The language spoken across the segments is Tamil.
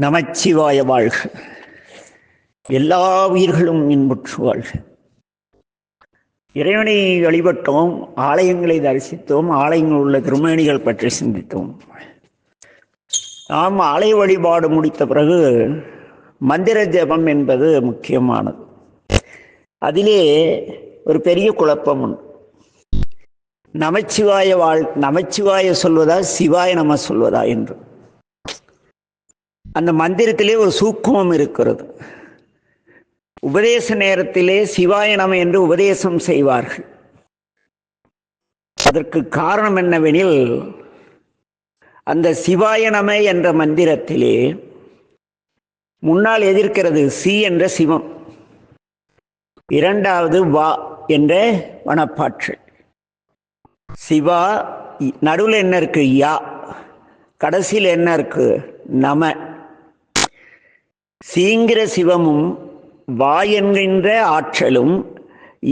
நமச்சிவாய வாழ்க. எல்லா உயிர்களும் இன்புற்று வாழ்க. இறைவனை வழிபட்டோம் ஆலயங்களை தரிசித்தோம் ஆலயங்கள் உள்ள திருமேனிகள் பற்றி சிந்தித்தோம். நாம் ஆலய வழிபாடு முடித்த பிறகு மந்திர ஜபம் என்பது முக்கியமானது. அதிலே ஒரு பெரிய குழப்பம் உண்டு. நமச்சிவாய வாழ் நமச்சிவாய சொல்வதா சிவாய நம சொல்வதா என்று. அந்த மந்திரத்திலே ஒரு சூக்குமம் இருக்கிறது. உபதேச நேரத்திலே சிவாயணம் என்று உபதேசம் செய்வார்கள். அதற்கு காரணம் என்னவெனில் அந்த சிவாயணமே என்ற மந்திரத்திலே முன்னால் எதிர்க்கிறது சி என்ற சிவம். இரண்டாவது வா என்ற வனப்பாற்று. சிவா நடுவில் என்ன இருக்கு யா? கடைசியில் என்ன இருக்கு? நம. சீங்கிற சிவமும் வா என்கின்ற ஆற்றலும்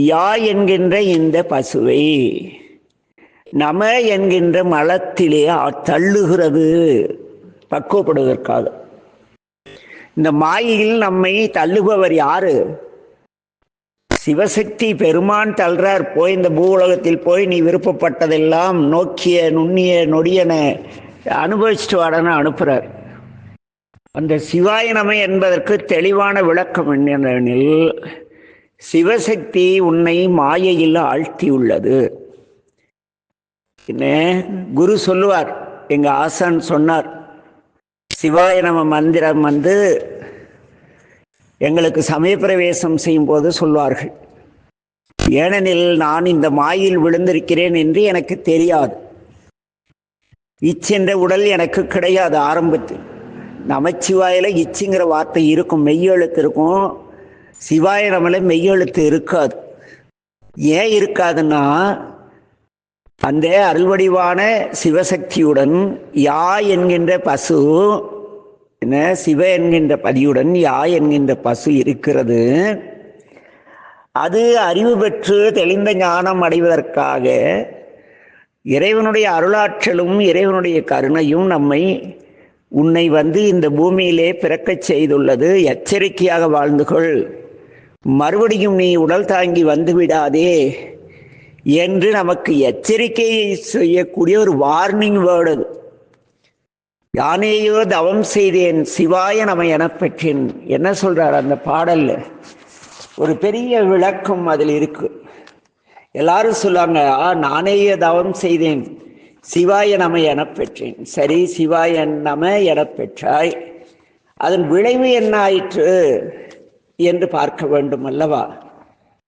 யா என்கின்ற இந்த பசுவை. நம என்கின்ற மலத்திலே தள்ளுகிறது பக்குவப்படுவதற்காக. இந்த மாயில் நம்மை தள்ளுபவர் யாரு? சிவசக்தி பெருமான் தள்ளுறார் போய் இந்த பூவுலகத்தில் போய் நீ விருப்பப்பட்டதெல்லாம் நோக்கிய நுண்ணிய நொடியன அனுபவிச்சுட்டு வாடன்னு அனுப்புகிறார் அந்த சிவாய என்பதற்கு தெளிவான விளக்கம் என்னெனில் சிவசக்தி உன்னை மாயையில் ஆழ்த்தியுள்ளது. என்ன குரு சொல்லுவார் எங்க ஆசான் சொன்னார் சிவாய நம மந்திரம் வந்து எங்களுக்கு சமயப்பிரவேசம் செய்யும் போது சொல்வார்கள். ஏனெனில் நான் இந்த மாயில் விழுந்திருக்கிறேன் என்று எனக்கு தெரியாது. இச்சென்ற உடல் எனக்கு கிடையாது ஆரம்பத்தில். நமச்சிவாயில் இச்சுங்கிற வார்த்தை இருக்கும் மெய்யெழுத்து இருக்கும். சிவாய நம்மள மெய்யெழுத்து இருக்காது. ஏன் இருக்காதுன்னா அந்த அருள்வடிவான சிவசக்தியுடன் யா என்கின்ற பசு என்ன சிவ என்கின்ற பதியுடன் யா என்கின்ற பசு இருக்கிறது. அது அறிவு பெற்று தெளிந்த ஞானம் அடைவதற்காக இறைவனுடைய அருளாற்றலும் இறைவனுடைய கருணையும் நம்மை உன்னை வந்து இந்த பூமியிலே பிறக்கச் செய்துள்ளது. எச்சரிக்கையாக வாழ்ந்து கொள். மறுபடியும் நீ உடல் தாங்கி வந்து விடாதே என்று நமக்கு எச்சரிக்கை செய்யக்கூடிய ஒரு வார்னிங் வேர்டு அது. யானேயோ தவம் செய்தேன் சிவாய நம என பெற்றேன். என்ன சொல்றார் அந்த பாடல்ல? ஒரு பெரிய விளக்கம் அதில் இருக்கு. எல்லாரும் சொல்லுவாங்க ஆ நானேயோ தவம் செய்தேன். சிவாய நம எனப் பெற்றேன். சரி சிவாய நம என பெற்றாய். அதன் விளைவு என்ன ஆயிற்று என்று பார்க்க வேண்டும் அல்லவா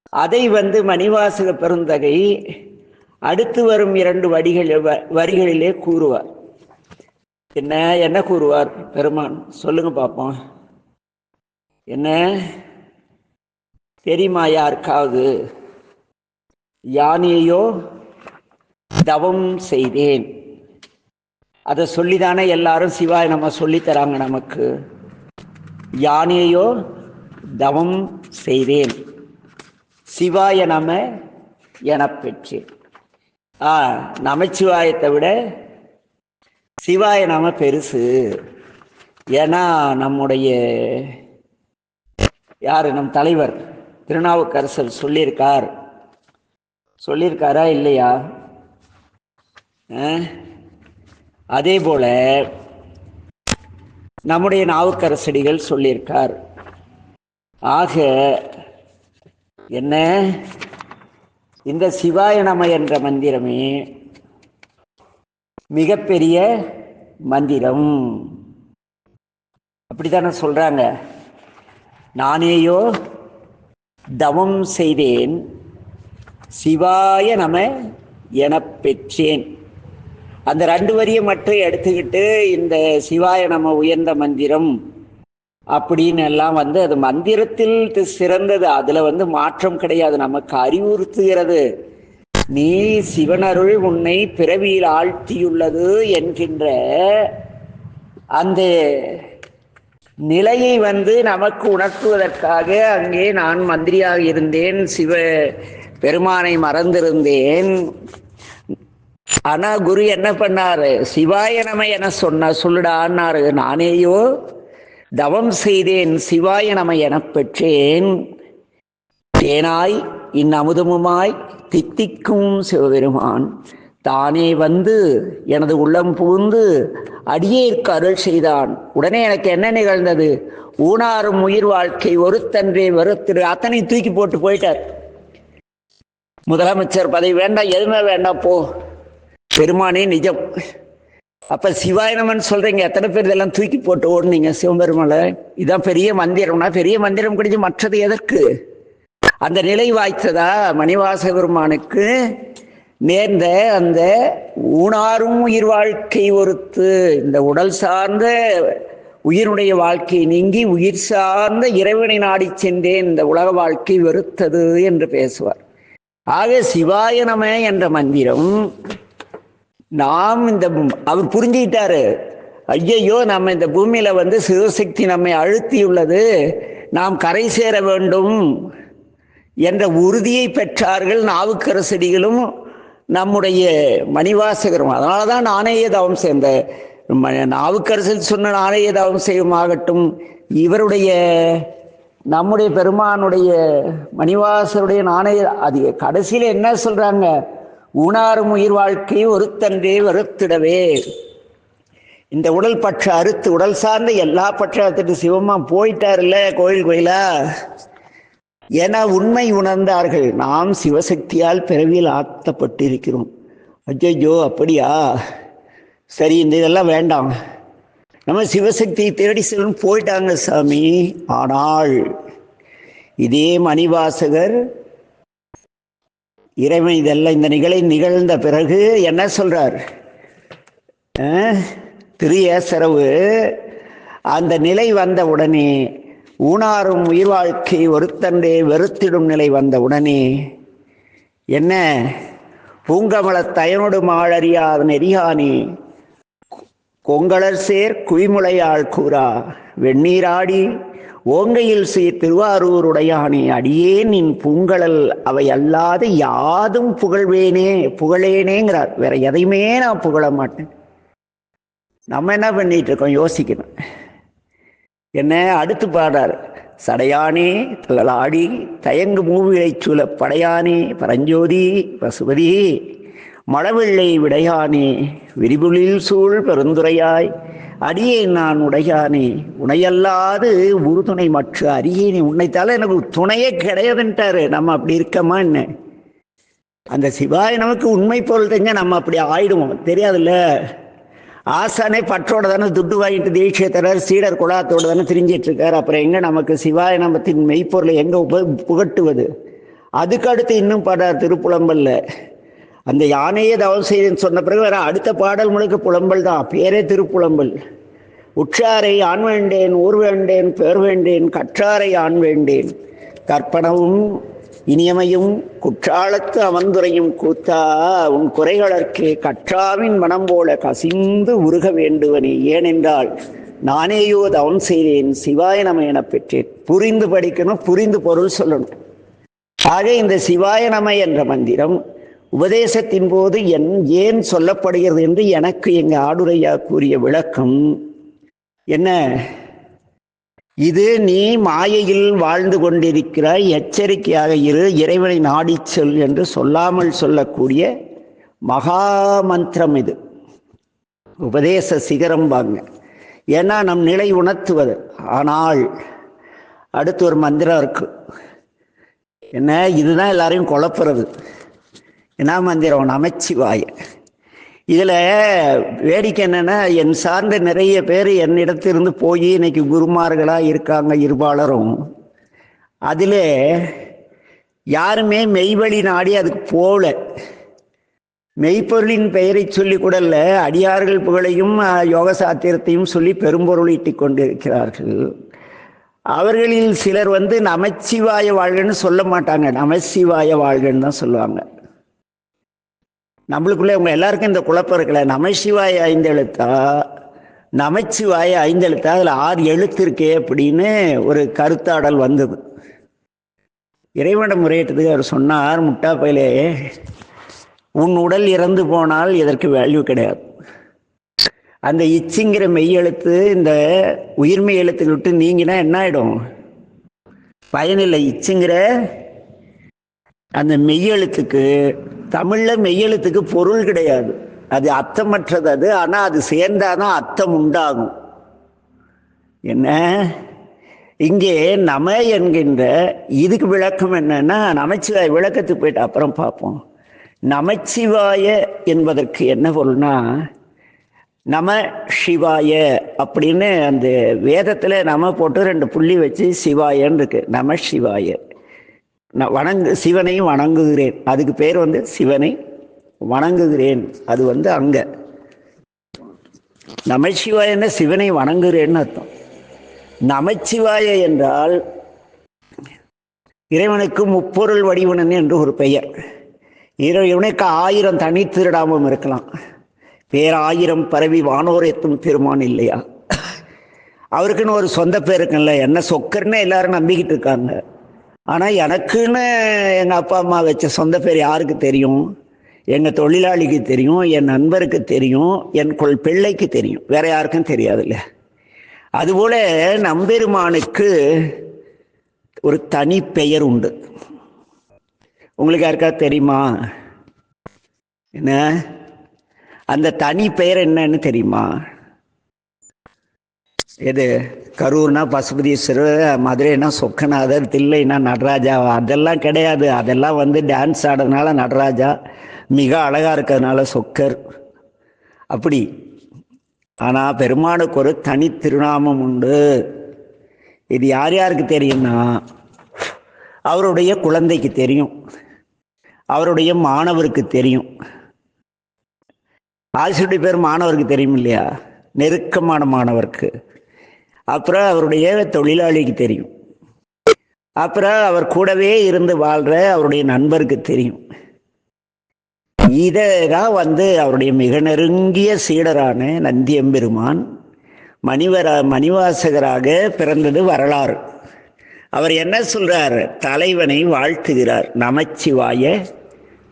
அதை வந்து மணிவாசக பெருந்தகை அடுத்து வரும் இரண்டு வடிகள் வரிகளிலே கூறுவார். என்ன என்ன கூறுவார் பெருமான்? சொல்லுங்க பார்ப்போம் என்ன? தெரியுமா யாருக்காவது யானையோ தவம் செய்தேன். அதை சொல்லிதானே எல்லாரும் சிவாய் நம்ம சொல்லித்தராங்க நமக்கு. யானையோ தவம் செய்தேன். சிவாய நம என பெற்றேன் ஆ நமச்சிவாயத்தை விட சிவாய நாம பெருசு. ஏன்னா நம்முடைய யார்? நம் தலைவர் திருநாவுக்கரசர் சொல்லியிருக்கார். சொல்லியிருக்காரா இல்லையா? அதே போல நம்முடைய நாவுக்கரசடிகள் சொல்லியிருக்கார். ஆக என்ன? இந்த சிவாய நம என்ற மந்திரமே மிகப்பெரிய மந்திரம். அப்படித்தானே சொல்றாங்க. நானேயோ தவம் செய்தேன் சிவாய நம என பெற்றேன். அந்த ரெண்டு வரியை மட்டும் எடுத்துக்கிட்டு இந்த சிவாய நம்ம உயர்ந்த மந்திரம் அப்படின்னு எல்லாம் வந்து அது மந்திரத்தில் சிறந்தது. அதுல வந்து மாற்றம் கிடையாது. நமக்கு அறிவுறுத்துகிறது. நீ சிவனருள் உன்னை பிறவியில் ஆழ்த்தியுள்ளது என்கின்ற அந்த நிலையை வந்து நமக்கு உணர்த்துவதற்காக அங்கே நான் மந்திரியாக இருந்தேன். சிவ பெருமானை மறந்திருந்தேன். ஆனா குரு என்ன பண்ணாரு? சிவாய நம என சொன்ன சொல்லுடான்னாரு நானேயோ தவம் செய்தேன் சிவாய நம எனப் பெற்றேன். தேனாய் இன்னமுதமுமாய் தித்திக்கும் சிவபெருமான். தானே வந்து எனது உள்ளம் புகுந்து அடியேற்கு அருள் செய்தான். உடனே எனக்கு என்ன நிகழ்ந்தது? ஊனாரும் உயிர் வாழ்க்கை ஒருத்தன்றே வெறுத்திரு அத்தனை தூக்கி போட்டு போயிட்டார். முதலமைச்சர் பதவி வேண்டாம் எதுவுமே வேண்டாம் போ. பெருமானே நிஜம். அப்ப சிவாயனமன் சொல்றீங்க. எத்தனை பேர் இதெல்லாம் தூக்கி போட்டு ஓடுனீங்க சிவபெருமலை இதான் பெரிய மந்திரம்னா பெரிய மந்திரம் கிடைச்சு மற்றது எதற்கு? அந்த நிலை வாய்த்ததா மணிவாச பெருமானுக்கு? நேர்ந்த அந்த ஊனாரும் உயிர் வாழ்க்கை ஒருத்து இந்த உடல் சார்ந்த உயிருடைய வாழ்க்கை நீங்கி உயிர் சார்ந்த இறைவனை நாடி சென்றேன் இந்த உலக வாழ்க்கை வெறுத்தது என்று பேசுவார். ஆக சிவாய நம என்ற மந்திரம் நாம் இந்த அவர் புரிஞ்சுக்கிட்டாரு. ஐயையோ நம்ம இந்த பூமியில வந்து சிவசக்தி நம்மை அழுத்தியுள்ளது. நாம் கரை சேர வேண்டும் என்ற உறுதியை பெற்றார்கள் நாவுக்கரசடிகளும் நம்முடைய மணிவாசகரும். அதனால தான் நாணய தவம் சேர்ந்த நாவுக்கரசர் சொன்ன நாணய தவம் செய்யுமாகட்டும். இவருடைய நம்முடைய பெருமானுடைய மணிவாசருடைய நாணய அது கடைசியில் என்ன சொல்றாங்க? உணாரும் உயிர் வாழ்க்கை ஒருத்தன்றே வருத்திடவே இந்த உடல் பற்ற அறுத்து உடல் சார்ந்த எல்லா பற்றாத்துட்டு சிவமா போயிட்டார்ல கோயில் கோயிலா? என உண்மை உணர்ந்தார்கள். நாம் சிவசக்தியால் பிறவியில் ஆத்தப்பட்டிருக்கிறோம் அஜய்யோ அப்படியா? சரி இந்த இதெல்லாம் வேண்டாம். நம்ம சிவசக்தியை தேடி செல்லும் போயிட்டாங்க சாமி. ஆனால் இதே மணிவாசகர் இறைவன் இதெல்லாம் இந்த நிகழை நிகழ்ந்த பிறகு என்ன சொல்றார்? அஹ், திரு ஏசரவு அந்த நிலை வந்த உடனே ஊனாரும் உயிர் வாழ்க்கை ஒருத்தண்டே வெறுத்திடும் நிலை வந்த உடனே என்ன? பூங்கமல தயனொடு மாழறியாத நெறியானே. கொங்கலர் சேர் குவிமுளையாள் கூறா வெந்நீராடி ஓங்கையில் சீர் திருவாரூருடையானே அடியேன் நின் பூங்கழல் அவை அல்லாத யாதும் புகழ்வேனே புகழேனேங்கிறார். வேற எதையுமே நான் புகழ மாட்டேன். நம்ம என்ன பண்ணிட்டு இருக்கோம்? யோசிக்கணும். என்ன அடுத்து பாடுறார்? சடையானே தகளாடி தயங்கு மூவிலை சூழ படையானே பரஞ்சோதி பசுபதி மழவெள்ளை விடையானே விரிபுலில் சூழ் பெருந்துரையாய் அடியே நான் உடையானே உனையல்லாது உறுதுணை மற்ற அரியேனே உன்னைத்தால எனக்கு துணையே கிடையாதுன்ட்டாரு நம்ம அப்படி இருக்கமா என்ன? அந்த சிவாய் நமக்கு உண்மை பொருள் தெரிஞ்ச நம்ம அப்படி ஆயிடுவோம் தெரியாதுல்ல? ஆசானே பற்றோட தானே துட்டு வாங்கிட்டு தீட்சை தரார் சீடர் குழாத்தோட தானே திரிஞ்சிட்டு இருக்கார் அப்புறம் எங்க நமக்கு சிவாய நமத்தின் மெய்ப்பொருளை எங்க உப புகட்டுவது? அதுக்கு அடுத்து இன்னும் படார் திருப்புலம்பல்ல. அந்த யானையை தவம் செய்தேன்னு சொன்ன பிறகு வேற அடுத்த பாடல் முழுக்க புலம்பல் தான். பேரே திருப்புலம்பல். உற்றாரை ஆண் வேண்டேன் ஊர் வேண்டேன் பேர் வேண்டேன் கற்றாரை ஆண் வேண்டேன். கற்பனவும் இனியமையும் குற்றாலத்து அமர்ந்துரையும் கூத்தா உன் குறைகளற்கே கற்றாவின் மனம் போல கசிந்து உருக வேண்டுவனே. ஏனென்றால் நானேயோ தவம் செய்தேன் சிவாய நம எனப் பெற்றேன். புரிந்து படிக்கணும் புரிந்து பொருள் சொல்லணும். ஆக இந்த சிவாய நம என்ற மந்திரம் உபதேசத்தின் போது என் ஏன் சொல்லப்படுகிறது என்று எனக்கு எங்க ஆடுரையா கூறிய விளக்கம் என்ன? இது நீ மாயையில் வாழ்ந்து கொண்டிருக்கிறாய் எச்சரிக்கையாக இரு இறைவனை நாடி சொல் என்று சொல்லாமல் சொல்லக்கூடிய மகா மந்திரம் இது. உபதேச சிகரம் வாங்க. ஏன்னா நம் நிலை உணர்த்துவது. ஆனால் அடுத்து ஒரு மந்திரம் இருக்கு. என்ன? இதுதான் எல்லாரையும் குழப்புறது. என்ன மந்திரம் நமச்சிவாய. இதில் வேடிக்கை என்னென்னா என் சார்ந்த நிறைய பேர் என்னிடத்திலிருந்து போய் இன்னைக்கு குருமார்களாக இருக்காங்க இருபாலரும். அதில் யாருமே மெய்வழி நாடி அதுக்கு போகல மெய்ப்பொருளின் பெயரை சொல்லி கூடல்ல அடியார்கள் புகழையும் யோக சாத்திரத்தையும் சொல்லி பெரும்பொருள் ஈட்டிக் கொண்டிருக்கிறார்கள். அவர்களில் சிலர் வந்து நமச்சிவாய வாழ்கன்னு சொல்ல மாட்டாங்க. நமசிவாய வாழ்கன்னு தான் சொல்லுவாங்க. நம்மளுக்குள்ளே உங்கள் எல்லாருக்கும் இந்த குழப்பம் இருக்கல நமசிவாய ஐந்தெழுத்தா? நமச்சிவாய ஐந்தெழுத்தா? அதில் ஆறு எழுத்து இருக்கே அப்படின்னு ஒரு கருத்தாடல் வந்தது. இறைவனிடம் முறையிட்டதுக்கு அவர் சொன்னார் முட்டா பயிலே உன் உடல் இறந்து போனால் இதற்கு வேல்யூ கிடையாது. அந்த இச்சிங்கிற மெய்யெழுத்து இந்த உயிர்மெய் எழுத்துக்கு விட்டு நீங்கினா என்ன ஆகிடும் பயனில்லை. இச்சுங்கிற அந்த மெய்யெழுத்துக்கு தமிழ்ல மெய்யெழுத்துக்கு பொருள் கிடையாது. அது அர்த்தமற்றது அது ஆனா அது சேர்ந்தாதான் அர்த்தம் உண்டாகும். என்ன? இங்கே நம என்கின்ற இதுக்கு விளக்கம் என்னன்னா நமச்சிவாய விளக்கத்துக்கு போயிட்டு அப்புறம் பார்ப்போம். நமச்சிவாய என்பதற்கு என்ன பொருள்னா நம சிவாய அப்படின்னு அந்த வேதத்தில் நம போட்டு ரெண்டு புள்ளி வச்சு சிவாயன்னு இருக்கு. நம சிவாய. நான் வணங்கு சிவனையும் வணங்குகிறேன். அதுக்கு பேர் வந்து சிவனை வணங்குகிறேன். அது வந்து அங்க. நமச்சிவாயன்னா சிவனை வணங்குகிறேன்னு அர்த்தம். நமச்சிவாய என்றால் இறைவனுக்கு முப்பொருள் வடிவனன் என்று ஒரு பெயர். இறைவனுக்கு ஆயிரம் தனி திருடாமம் இருக்கலாம். பேராயிரம் பரவி வானோர் எத்தும் பெருமான் இல்லையா? அவருக்குன்னு ஒரு சொந்த பேர் இருக்குல்ல என்ன சொக்கர்னு எல்லாரும் நம்பிக்கிட்டு இருக்காங்க. ஆனால் எனக்குன்னு எங்கள் அப்பா அம்மா வச்ச சொந்த பேர் யாருக்கு தெரியும்? எங்கள் தொழிலாளிக்கு தெரியும் என் நண்பருக்கு தெரியும் என் கொள் பிள்ளைக்கு தெரியும். வேற யாருக்கும் தெரியாதுல்ல. அதுபோல நம்பெருமானுக்கு ஒரு தனி பெயர் உண்டு. உங்களுக்கு யாருக்கா தெரியுமா? என்ன? அந்த தனி பெயர் என்னன்னு தெரியுமா? எது? கரூர்னா பசுபதீஸ்வரர் மதுரைனா சொக்கநாதர் தில்லைனா நடராஜா அதெல்லாம் கிடையாது. அதெல்லாம் வந்து டான்ஸ் ஆடுறதுனால நடராஜா. மிக அழகாக இருக்கிறதுனால சொக்கர். அப்படி. ஆனால் பெருமானுக்கு ஒரு தனி திருநாமம் உண்டு. இது யார் யாருக்கு தெரியும்னா அவருடைய குழந்தைக்கு தெரியும். அவருடைய மாணவருக்கு தெரியும். ஆசிரியருடைய பேர் மாணவருக்கு தெரியும் இல்லையா? நெருக்கமான மாணவருக்கு. அப்புறம் அவருடைய தொழிலாளிக்கு தெரியும். அப்புறம் அவர் கூடவே இருந்து வாழ்ற அவருடைய நண்பருக்கு தெரியும். இதான் வந்து அவருடைய மிக நெருங்கிய சீடரான நந்தியம்பெருமான் மணிவர மணிவாசகராக பிறந்தது வரலாறு. அவர் என்ன சொல்றார்? தலைவனை வாழ்த்துகிறார் நமச்சிவாய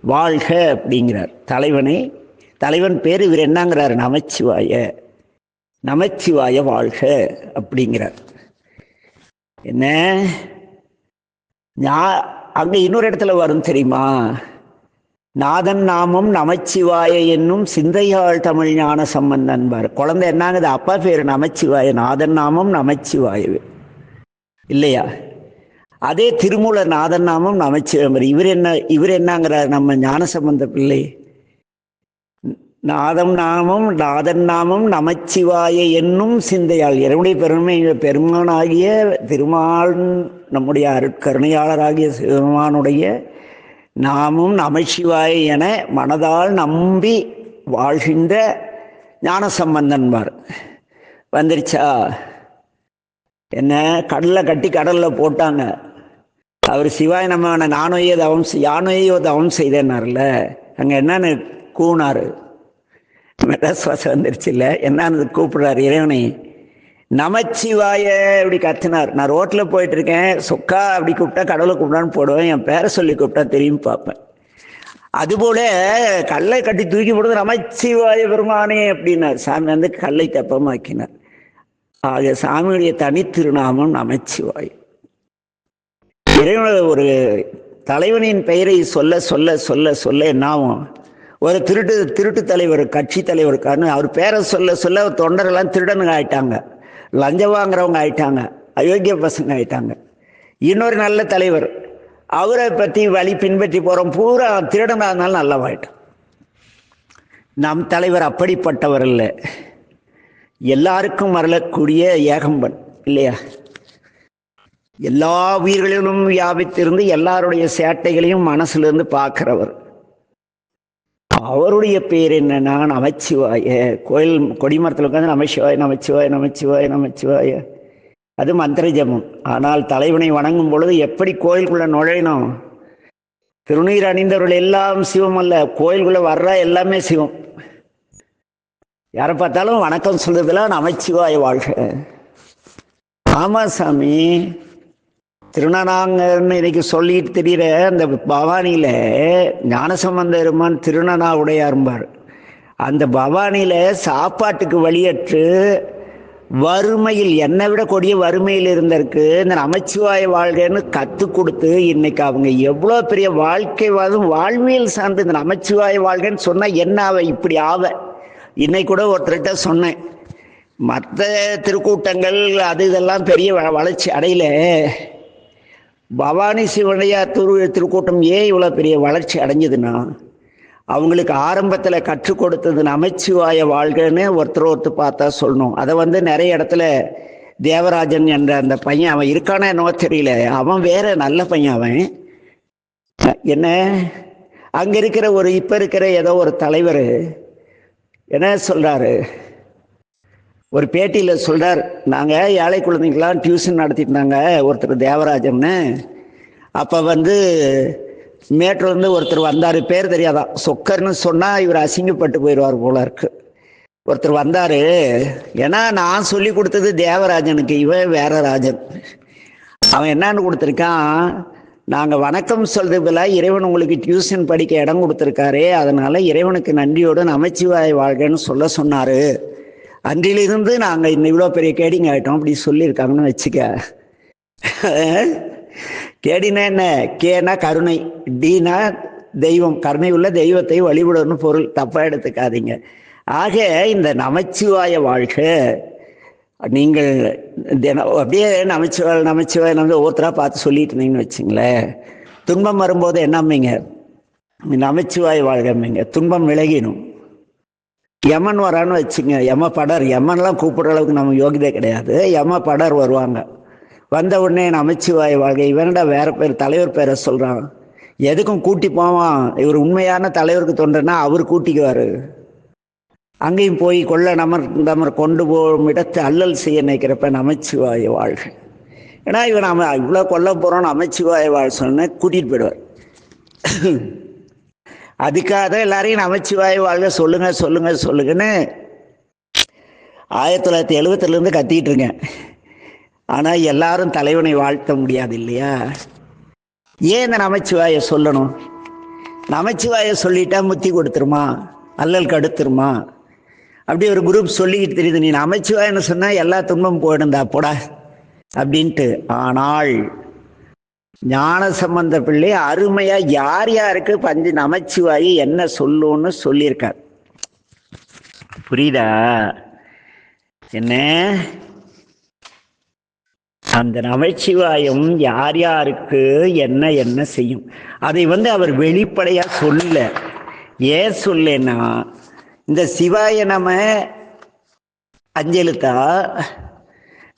வாழ்க அப்படிங்கிறார். தலைவனை தலைவன் பேர் இவர் என்னங்கிறார்? நமச்சிவாய. நமச்சிவாய வாழ்க அப்படிங்கிறார். என்ன? ஞா அங்க இன்னொரு இடத்துல வரும் தெரியுமா? நாதன் நாமம் நமச்சிவாய என்னும் சிந்தையாள் தமிழ் ஞான சம்பந்தன் பார் குழந்தை என்னங்குது? அப்பா பேர் நமச்சிவாய நாதன் நாமம் நமச்சிவாயவே. இல்லையா? அதே திருமூல நாதன் நாமம் நமச்சிவாயம் இவர் என்ன இவர் என்னங்கிறார் நம்ம ஞான சம்பந்த பிள்ளை? நாதம் நாமம் நாதன் நாமம் நமச்சிவாய என்னும் சிந்தையால் இறைவனுடைய பெருமை பெருமானாகிய திருமால் நம்முடைய அருட்கருணையாளராகிய சிவமானுடைய நாமும் நமச்சிவாய என மனதால் நம்பி வாழ்கின்ற ஞான சம்பந்தன்பார் வந்துருச்சா? என்ன கடலில் கட்டி கடலில் போட்டாங்க. அவர் சிவாய நம்ம நானொய்ய தவம் யானொய்யோ தவம் செய்தேனார்ல அங்கே என்னன்னு கூனாரு மெட்ராஸ் வாசம் வந்துருச்சு இல்லை? என்னன்னு கூப்பிடுறாரு இறைவனை? நமச்சிவாய இப்படி கத்தினார். நான் ரோட்டில் போயிட்டு இருக்கேன் சொக்கா அப்படி கூப்பிட்டா கடவுளை கூப்பிடான்னு போடுவேன். என் பேரை சொல்லி கூப்பிட்டா தெரியும் பார்ப்பேன். அதுபோல கல்லை கட்டி தூக்கி போடுறது நமச்சிவாய பெருமானே அப்படின்னார். சாமி வந்து கல்லை தெப்பமாக்கினார். ஆக சாமியுடைய தனித்திருநாமம் நமச்சிவாய். இறைவனோட ஒரு தலைவனின் பெயரை சொல்ல சொல்ல சொல்ல சொல்ல என்னாவும் ஒரு திருட்டு திருட்டு தலைவர் கட்சி தலைவருக்காரனு அவர் பேரை சொல்ல சொல்ல தொண்டரெல்லாம் திருடனுங்க ஆயிட்டாங்க. லஞ்சம் வாங்குறவங்க ஆயிட்டாங்க. அயோக்கிய பசங்க ஆயிட்டாங்க. இன்னொரு நல்ல தலைவர். அவரை பற்றி வழி பின்பற்றி போகிறோம் பூரா திருடனாக இருந்தாலும் நல்லவாயிட்டான். நம் தலைவர் அப்படிப்பட்டவர் இல்லை. எல்லாருக்கும் வரலக்கூடிய ஏகம்பன் இல்லையா? எல்லா உயிர்களிலும் வியாபித்திருந்து எல்லாருடைய சேட்டைகளையும் மனசுலேருந்து பார்க்குறவர். அவருடைய பேர் என்னன்னா நமச்சிவாய. கோயில் கொடிமரத்தில் உட்காந்து நமச்சிவாய நமச்சிவாய நமச்சிவாய நமச்சிவாய. அது மந்திர ஜபம் ஆனால் தலைவனை வணங்கும் பொழுது எப்படி கோயிலுக்குள்ள நுழையணும்? திருநீர் அணிந்தவர்கள் எல்லாம் சிவம் அல்ல. கோயிலுக்குள்ள வர்ற எல்லாமே சிவம். யாரை பார்த்தாலும் வணக்கம் சொல்றதுல நமச்சிவாய வாழ்க. ஆமா சாமி. திருநனாங்கன்னு இன்னைக்கு சொல்லிட்டு தெரியுற அந்த பவானியில ஞானசம்பந்த பெருமான் திருநனா உடையாரும்பார் அந்த பவானியில் சாப்பாட்டுக்கு வழியற்று வறுமையில் என்னை விட கொடிய வறுமையில் இருந்திருக்கு. இந்த நமச்சிவாய வாழ்க்கைன்னு கற்றுக் கொடுத்து இன்னைக்கு அவங்க எவ்வளோ பெரிய வாழ்க்கை வாழும் வாழ்வியல் சார்ந்து இந்த நமச்சிவாய வாழ்க்கைன்னு சொன்னால் என்ன ஆவ? இப்படி ஆவ? இன்னைக்கு கூட ஒருத்தர்கிட்ட சொன்னேன். மற்ற திருக்கூட்டங்கள் அது இதெல்லாம் பெரிய வளர்ச்சி அடையில. பவானி சிவனையார் திரு திருக்கூட்டம் ஏன் இவ்வளோ பெரிய வளர்ச்சி அடைஞ்சதுன்னா அவங்களுக்கு ஆரம்பத்தில் கற்றுக் கொடுத்தது நமச்சிவாய வாழ்கன்னு ஒருத்தர் ஒருத்தர் பார்த்தா சொல்லணும். அதை வந்து நிறைய இடத்துல தேவராஜன் என்ற அந்த பையன் அவன் இருக்கானா என்னவோ தெரியல. அவன் வேற நல்ல பையன் அவன். என்ன? அங்கே இருக்கிற ஒரு இப்போ இருக்கிற ஏதோ ஒரு தலைவர் என்ன சொல்கிறாரு ஒரு பேட்டியில் சொல்கிறார் நாங்கள் ஏழை குழந்தைங்களாம் டியூஷன் நடத்திட்டு இருந்தாங்க ஒருத்தர் தேவராஜன்னு. அப்போ வந்து மேட்ரோலேருந்து ஒருத்தர் வந்தார் பேர் தெரியாதான் சொக்கர்னு சொன்னால் இவர் அசிங்கப்பட்டு போயிடுவார் போல இருக்கு. ஒருத்தர் வந்தார் ஏன்னா நான் சொல்லி கொடுத்தது தேவராஜனுக்கு இவன் வேற ராஜன். அவன் என்னன்னு கொடுத்துருக்கான் நாங்கள் வணக்கம் சொல்றது பதிலா இறைவன் உங்களுக்கு டியூஷன் படிக்க இடம் கொடுத்துருக்காரு அதனால இறைவனுக்கு நன்றியோடு நமச்சிவாய் வாழ்கன்னு சொல்ல சொன்னார். அன்றிலிருந்து நாங்கள் இந்த இவ்வளோ பெரிய கேடிங்க ஆகிட்டோம் அப்படி சொல்லியிருக்காங்கன்னு வச்சுக்க. கேடினா என்ன? கேனா கருணை. டீனா தெய்வம். கருணை உள்ள தெய்வத்தை வழிபடணும் பொருள். தப்பாக எடுத்துக்காதீங்க. ஆக இந்த நமச்சிவாய வாழ்க நீங்கள் தினம் அப்படியே நமச்சிவாய் நமச்சிவாய் நம்ம ஒவ்வொருத்தராக பார்த்து சொல்லிட்டு இருந்தீங்கன்னு வச்சுங்களேன். துன்பம் வரும்போது என்னம்மைங்க நமச்சிவாய் வாழ்கம்மைங்க துன்பம் விலகிடும் யமன் வரான்னு வச்சுங்க. யம படர். யமன்லாம் கூப்பிடுற அளவுக்கு நம்ம யோகிதே கிடையாது. யம படர் வருவாங்க. வந்த உடனே நமச்சிவாய் வாழ்க. இவனடா வேற பேர் தலைவர் பேரை சொல்கிறான் எதுக்கும் கூட்டி போவான். இவர் உண்மையான தலைவருக்கு தொண்டனா அவர் கூட்டிக்குவார். அங்கேயும் போய் கொள்ள நமர் நமர் கொண்டு போகும் இடத்தை அல்லல் செய்ய நினைக்கிறப்ப நமச்சிவாய வாழ்க. ஏன்னா இவன் நம்ம இவ்வளோ கொல்ல போகிறோன்னு நமச்சிவாய வாழ் சொன்ன கூட்டிகிட்டு போயிடுவார். அதுக்காக தான் எல்லாரையும் நமச்சிவாய் வாழ்க சொல்லுங்க சொல்லுங்க சொல்லுங்கன்னு ஆயிரத்தி தொள்ளாயிரத்தி எழுபத்திலேருந்து கத்திட்டு இருக்கேன். ஆனால் எல்லாரும் தலைவனை வாழ்த்த முடியாது இல்லையா? ஏன் இந்த நமச்சிவாயை சொல்லணும்? நமச்சிவாயை சொல்லிட்டா முத்தி கொடுத்துருமா? அல்லல் கடுத்துருமா? அப்படி ஒரு குரூப் சொல்லிக்கிட்டு தெரியுது நீ நமச்சிவாயின்னு சொன்னால் எல்லா துன்பம் போயிடுந்தா போடா அப்படின்ட்டு. ஆனால் ஞான சம்பந்த பிள்ளை அருமையா யார் யாருக்கு பஞ்சு நமச்சிவாயி என்ன சொல்லுன்னு சொல்லியிருக்கார். புரியுதா? என்ன? அந்த நமச்சிவாயம் யார் யாருக்கு என்ன என்ன செய்யும்? அதை வந்து அவர் வெளிப்படையா சொல்ல ஏன் சொல்லேன்னா இந்த சிவாய நம அஞ்சலுத்தா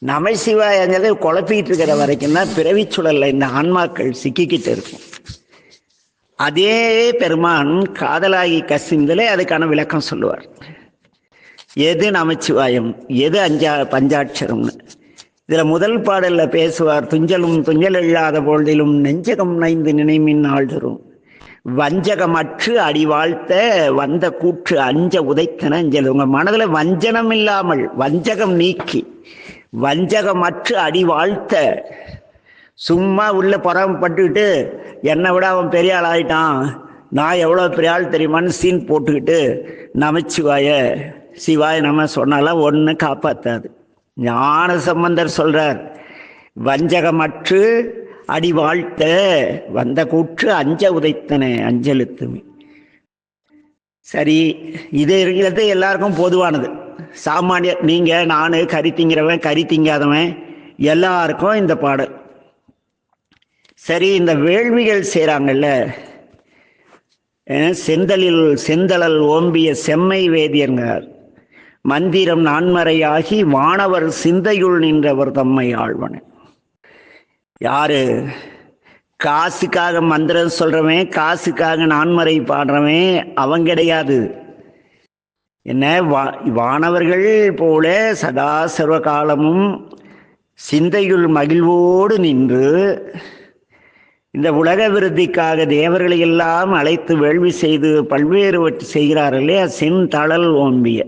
நமசிவாயங்கிறது குழப்பிக்கிட்டு இருக்கிற வரைக்கும் தான் பிறவி சுழல்ல இந்த ஆன்மாக்கள் சிக்கிக்கிட்டு இருக்கும். அதே பெருமான் காதலாகி கசிந்தலே அதுக்கான விளக்கம் சொல்லுவார். எது நமச்சிவாயம்? எது அஞ்சா பஞ்சாட்சரம்னு? இதில் முதல் பாடலில் பேசுவார் துஞ்சலும் துஞ்சல் இல்லாத பொழுதிலும் நெஞ்சகம் நைந்து நினைமின் ஆழ்தரும் வஞ்சகமற்று அடி வாழ்த்த வந்த கூற்று அஞ்ச உதைத்தன அஞ்சல். உங்கள் மனதில் வஞ்சனம் இல்லாமல் வஞ்சகம் நீக்கி வஞ்சகமற்று அடி வாழ்த்த. சும்மா உள்ள புறம்பட்டுக்கிட்டு என்னை விட அவன் பெரிய ஆள் ஆயிட்டான். நான் எவ்வளோ பெரிய ஆள் தெரியுமான்னு சீன் போட்டுக்கிட்டு நமச்சிவாய சிவாய நம்ம சொன்னாலாம் ஒன்று காப்பாற்றாது ஞான சம்பந்தர் சொல்கிறார் வஞ்சகமற்று அடி வாழ்த்த வந்த கூற்று அஞ்ச உதைத்தனே அஞ்செழுத்துமே சரி இது இருக்கிறது எல்லாருக்கும் பொதுவானது. சாமானிய நீங்க நான் கறி திங்கிறவன் கறி திங்காதவன் எல்லாருக்கும் இந்த பாடல். சரி இந்த வேள்விகள் செய்கிறாங்கல்ல செந்தலில் செந்தழல் ஓம்பிய செம்மை வேதியர்கார் மந்திரம் நான்மறையாகி வானவர் சிந்தையுள் நின்றவர் தம்மை ஆழ்வன. யாரு? காசுக்காக மந்திரம் சொல்றவன் காசுக்காக நான்மறை பாடுறவன் அவன் கிடையாது. என்ன வா- வானவர்கள் போல சதா சர்வ காலமும் சிந்தையுள் மகிழ்வோடு நின்று இந்த உலக விருத்திக்காக தேவர்களை எல்லாம் அழைத்து வேள்வி செய்து பல்வேறு செய்கிறார்களே செந்தளல் ஓம்பிய.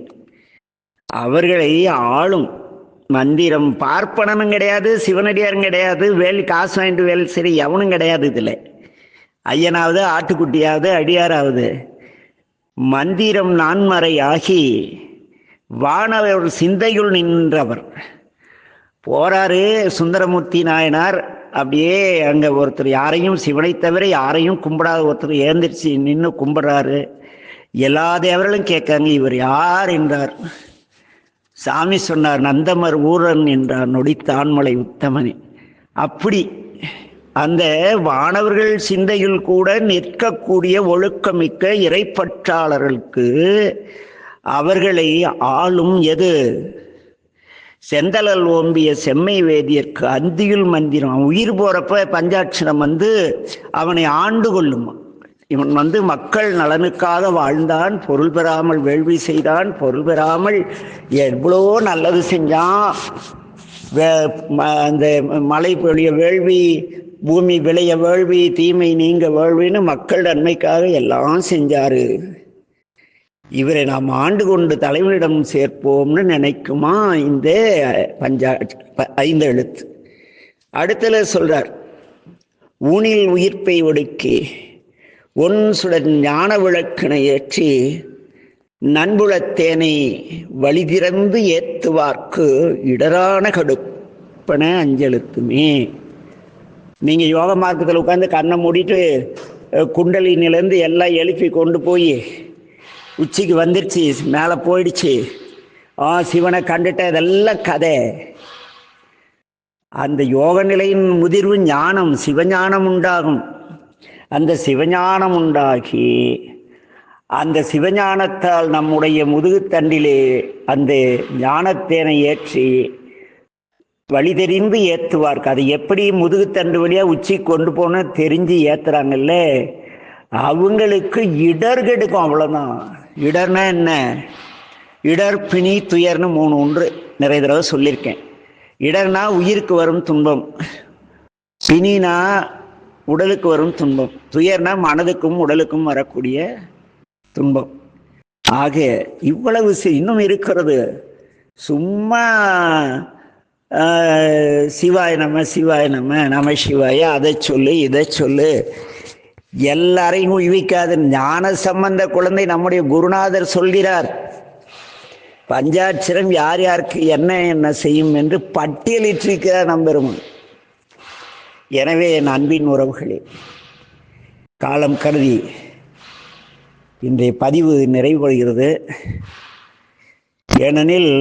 அவர்களை ஆளும். மந்திரம் பார்ப்பனனும் கிடையாது சிவனடியாரும் கிடையாது வேல் காசு வாங்கிட்டு வேல் சரி எவனும் கிடையாது இதில். ஐயனாவது ஆட்டுக்குட்டியாவது அடியாராவது. மந்திரம் நான்மறையாகி வானவர் சிந்தையுள் நின்றவர். போறாரு சுந்தரமூர்த்தி நாயனார். அப்படியே அங்கே ஒருத்தர் யாரையும் சிவனை தவிர யாரையும் கும்பிடாத ஒருத்தர் ஏந்திரிச்சு நின்று கும்பிடுறாரு. எல்லா தேவர்களும் கேட்காங்க இவர் யார்? என்றார். சாமி சொன்னார் நந்தமர் ஊரன் என்றார் நொடித்தான்மலை உத்தமனே. அப்படி அந்த வானவர்கள் சிந்தையில் கூட நிற்கக்கூடிய ஒழுக்கமிக்க இறைப்பற்றாளர்களுக்கு அவர்களை ஆளும் எது? செந்தலல் ஓம்பிய செம்மை வேதியர்க்கு அந்தியுள் மந்திரம். உயிர் போறப்ப பஞ்சாட்சரம் வந்து அவனை ஆண்டு கொள்ளும்? இவன் வந்து மக்கள் நலனுக்காக வாழ்ந்தான் பொருள் பெறாமல் வேள்வி செய்தான் பொருள் பெறாமல் எவ்வளோ நல்லது செஞ்சான். வே- ம- அந்த மழை பொழிய வேள்வி பூமி விளைய வேள்வி தீமை நீங்க வேள்வின்னு மக்கள் நன்மைக்காக எல்லாம் செஞ்சாரு. இவரை நாம் ஆண்டு கொண்டு தலைவனிடம் சேர்ப்போம்னு நினைக்குமா? இந்த பஞ்சா ஐந்து எழுத்து. அடுத்தல சொல்றார் ஊனில் உயிர்ப்பை ஒடுக்கி ஒன் சுடர் ஞான விளக்கினை ஏற்றி நண்புளத்தேனை வழிதிறந்து ஏத்துவார்க்கு இடரான கடுப்பன அஞ்செழுத்துமே. நீங்க யோக மார்க்கத்தில் உட்காந்து கண்ணை மூடிட்டு குண்டலினிலேருந்து எல்லாம் எழுப்பி கொண்டு போய் உச்சிக்கு வந்துருச்சு மேலே போயிடுச்சு. ஆ சிவனை கண்டுட்ட இதெல்லாம் கதை. அந்த யோக நிலையின் முதிர்வு ஞானம் சிவஞானம் உண்டாகும். அந்த சிவஞானம் உண்டாகி அந்த சிவஞானத்தால் நம்முடைய முதுகுத்தண்டிலே அந்த ஞானத்தேனை ஏற்றி வழி தெரிந்து ஏற்றுவார்க்கு அது எப்படி முதுகுத்தண்டு வழியா உச்சி கொண்டு போன தெரிஞ்சு ஏத்துறாங்கல்ல? அவங்களுக்கு இடர் கெடுக்கும் அவ்வளவுதான். இடர்னா என்ன? இடர் பிணி துயர்னு மூணு ஒன்று நிறைய தடவை சொல்லியிருக்கேன். இடர்னா உயிருக்கு வரும் துன்பம். பிணினா உடலுக்கு வரும் துன்பம். துயர்னா மனதுக்கும் உடலுக்கும் வரக்கூடிய துன்பம். ஆக இவ்வளவு இன்னும் இருக்கிறது. சும்மா சிவாய நம்ம சிவாய நம்ம நம சிவாய அதை சொல்லு இதை சொல்லு. எல்லாரையும் உய்விக்காது ஞான சம்பந்த குழந்தை நம்முடைய குருநாதர் சொல்கிறார். பஞ்சாட்சரம் யார் யாருக்கு என்ன என்ன செய்யும் என்று பட்டியலிட்டிருக்கிறார் நம்பெருமான். எனவே என் அன்பின் உறவுகளே காலம் கருதி இன்றைய பதிவு நிறைவு கொள்கிறது ஏனெனில்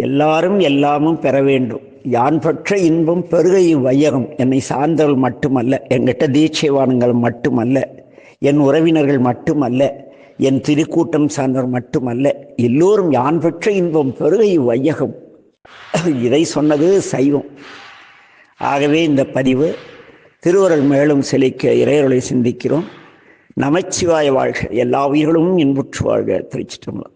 எல்லாரும் எல்லாமும் பெற வேண்டும். யான் பெற்ற இன்பம் பெருகை வையகம். என்னை சார்ந்தவர்கள் மட்டுமல்ல என்கிட்ட தீட்சைவானங்கள் மட்டுமல்ல என் உறவினர்கள் மட்டுமல்ல என் திருக்கூட்டம் சார்ந்தவர் மட்டுமல்ல எல்லோரும் யான் பெற்ற இன்பம் பெருகை வையகம். இதை சொன்னது சைவம். ஆகவே இந்த பதிவு திருவருள் மேலும் செழிக்க இறையருளை சிந்திக்கிறோம். நமச்சிவாய வாழ்க. எல்லா உயிர்களும் இன்புற்று வாழ்க. திருச்சிட்டம்பலம்